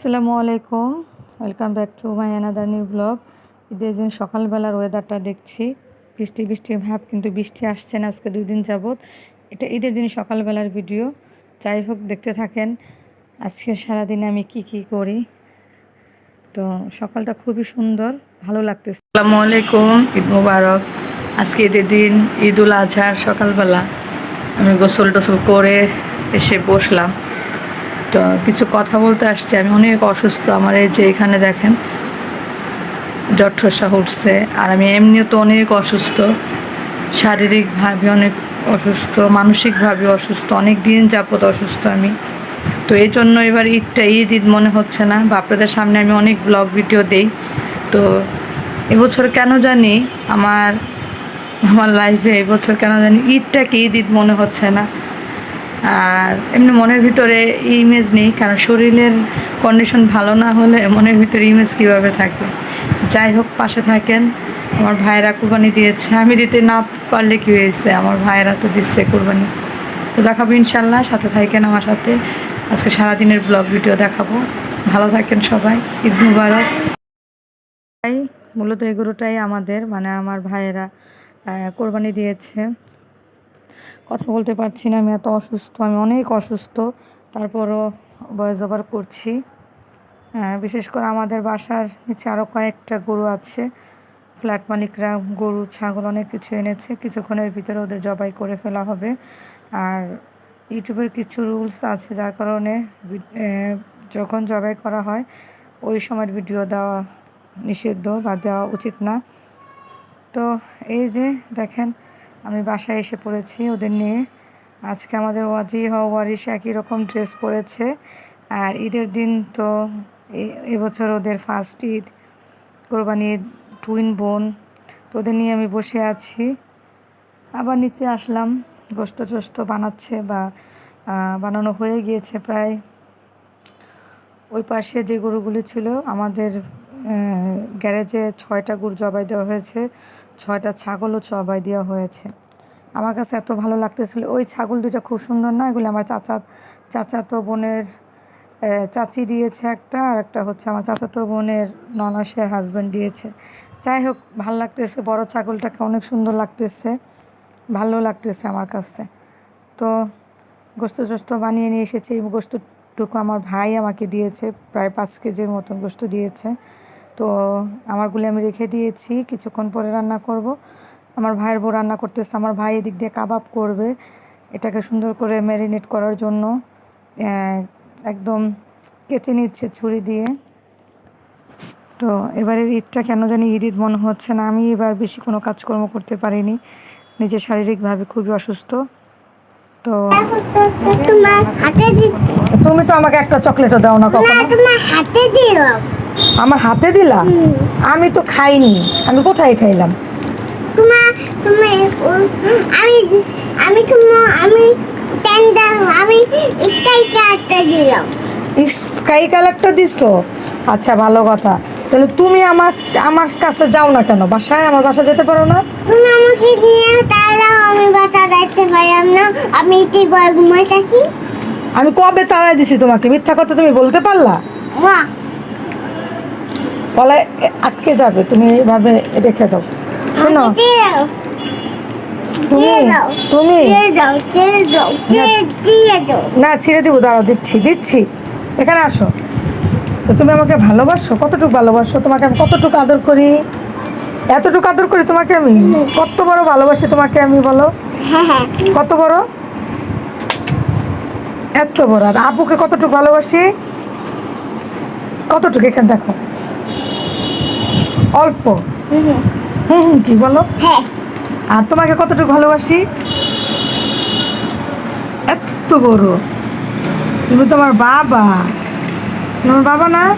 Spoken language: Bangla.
আসসালামু আলাইকুম। Welcome back to my another new blog ঈদের দিন সকালবেলার ওয়েদারটা দেখছি, বৃষ্টি বৃষ্টি, ভাব, কিন্তু বৃষ্টি আসছে না, আজকে দুই দিন যাবৎ। এটা ঈদের দিন সকালবেলার ভিডিও যাই হোক, দেখতে থাকেন, আজকে সারাদিনে আমি কি কি করি। তো সকালটা খুবই সুন্দর, ভালো লাগতেছে। আসসালামু আলাইকুম, ঈদ মুবারক। আজকে ঈদের দিন, ঈদুল আজহার সকালবেলা। আমি গোসল টোসল করে এসে বসলাম। তো কিছু কথা বলতে আসছি। আমি অনেক অসুস্থ। আমার এই যে এখানে দেখেন জ্বর ঠোসা উঠছে। আর আমি এমনিও তো অনেক অসুস্থ। শারীরিকভাবে অনেক অসুস্থ, মানসিকভাবে অসুস্থ অনেক দিন যাবত অসুস্থ আমি। তো এই জন্য এবার ঈদটা ঈদ ঈদ মনে হচ্ছে না। বা আপনাদের সামনে আমি অনেক ব্লগ ভিডিও দেই। তো এবছর কেন জানি আমার আমার লাইফে এবছর কেন জানি ঈদটাকে ঈদ ঈদ মনে হচ্ছে না। আর এমনি মনের ভিতরে ইমেজ নেই, কারণ শরীরের কন্ডিশন ভালো না হলে মনের ভিতরে ইমেজ কীভাবে থাকবে যাই হোক, পাশে থাকেন। আমার ভাইয়েরা কুরবানি দিয়েছে। আমি দিতে না পারলে কী হয়েছে? আমার ভাইয়েরা তো দিচ্ছে কুরবানি। তো দেখাবো ইনশাল্লাহ, সাথে থাকেন আমার সাথে। আজকে সারাদিনের ব্লগ ভিডিও দেখাবো। ভালো থাকেন সবাই। ঈদ মুবারক। মূলত এগুলোটাই আমাদের মানে আমার ভাইয়েরা কোরবানি দিয়েছে। কথা বলতে পারছি না আমি এত অসুস্থ আমি অনেক অসুস্থ। তারপরও ভয়েস ওভার করছি। হ্যাঁ, বিশেষ করে আমাদের বাসার নিচে আরও কয়েকটা গরু আছে। ফ্ল্যাট মালিকরা গরু ছাগল অনেক কিছু এনেছে। কিছুক্ষণের ভিতরে ওদের জবাই করে ফেলা হবে। আর ইউটিউবের কিছু রুলস আছে যার কারণে যখন জবাই করা হয় ওই সময়ের ভিডিও দেওয়া নিষিদ্ধ বা দেওয়া উচিত না। তো এই যে দেখেন আমি বাসায় এসে পড়েছি ওদের নিয়ে। আজকে আমাদের ওয়াজি ওয়ারিশ একই রকম ড্রেস পরেছে। আর ঈদের দিন তো এবছর ওদের ফার্স্ট ঈদ, কোরবানি টুইন বোন। তো ওদের নিয়ে আমি বসে আছি। আবার নিচে আসলাম গোস্ত টোস্ত বানাচ্ছে বা বানানো হয়ে গিয়েছে প্রায়। ওই পাশে যে গরুগুলি ছিল, আমাদের গ্যারেজে ছয়টা গরু জবাই দেওয়া হয়েছে, ছয়টা ছাগলও জবাই দেওয়া হয়েছে। আমার কাছে এত ভালো লাগতেছিল, ওই ছাগল দুটো খুব সুন্দর না? এগুলো আমার চাচা, চাচাতো বোনের চাচি দিয়েছে একটা, আর একটা হচ্ছে আমার চাচাতো বোনের ননাসের হাজব্যান্ড দিয়েছে। যাই হোক, ভালো লাগতেছে, বড় ছাগলটাকে অনেক সুন্দর লাগতেছে, ভালো লাগতেছে আমার কাছে। তো গোস্ত টোস্ত বানিয়ে নিয়ে এসেছি, এই গোস্তটুকু আমার ভাই আমাকে দিয়েছে, প্রায় পাঁচ কেজির মতন গোস্ত দিয়েছে। তো আমারগুলি আমি রেখে দিয়েছি কিছুক্ষণ পরে রান্না করব। আমার ভাইয়ের বউ রান্না করতেছে আমার ভাই এদিক দিয়ে কাবাব করবে। এটাকে সুন্দর করে ম্যারিনেট করার জন্য একদম কেচে নিচ্ছে ছুরি দিয়ে। তো এবারের ঈদটা কেন জানি ঈদ ঈদ মনে হচ্ছে না আমি এবার বেশি কোনো কাজকর্ম করতে পারিনি। নিজে শারীরিকভাবে খুবই অসুস্থ। তো তুমি তো আমাকে একটা চকলেটও দাও না কখনো। হাতে দিলাম। আমার হাতে দিলা? আমি তো খাইনি। আমি কোথায় খাইলাম? তুমি আমি আমি আমি আমি একটাই হাতে দিলাম। স্কাই কালারটা দিছো? আচ্ছা ভালো কথা। তাহলে তুমি আমার আমার কাছে যাও না কেন? বাসায়? আমার বাসা যেতে পারো না? তুমি আমাকে নিয়ে তারাও আমি বাতা দেখতে পারলাম না। আমি এটি গয় ঘুমাই থাকি আমি কবে তাড়াই দিছি তোমাকে? মিথ্যা কথা তুমি বলতে পারলা? মা গলায় আটকে যাবে তুমি এভাবে রেখে দাও। শোনো। তুমি তুমি। না ছিঁড়ে দিব দাঁড়াও দিচ্ছি দিচ্ছি। এখানে আসো। তো তুমি আমাকে ভালোবাসো? কতটুকু ভালোবাসো? তোমাকে আমি কতটুকু আদর করি? এতটুকু আদর করি তোমাকে আমি? কত বড় ভালোবাসি তোমাকে আমি বলো? হ্যাঁ হ্যাঁ। কত বড়? এত বড়। আর আপুকে কতটুকু ভালোবাসি? কতটুকু? এখানে দেখো। অল্প? হুম, হুম। কি বলো? হ্যাঁ। আর তোমাকে কতটুকু ভালোবাসি? এত বড় তুমি তোমার বাবা। তোমার বাবা না?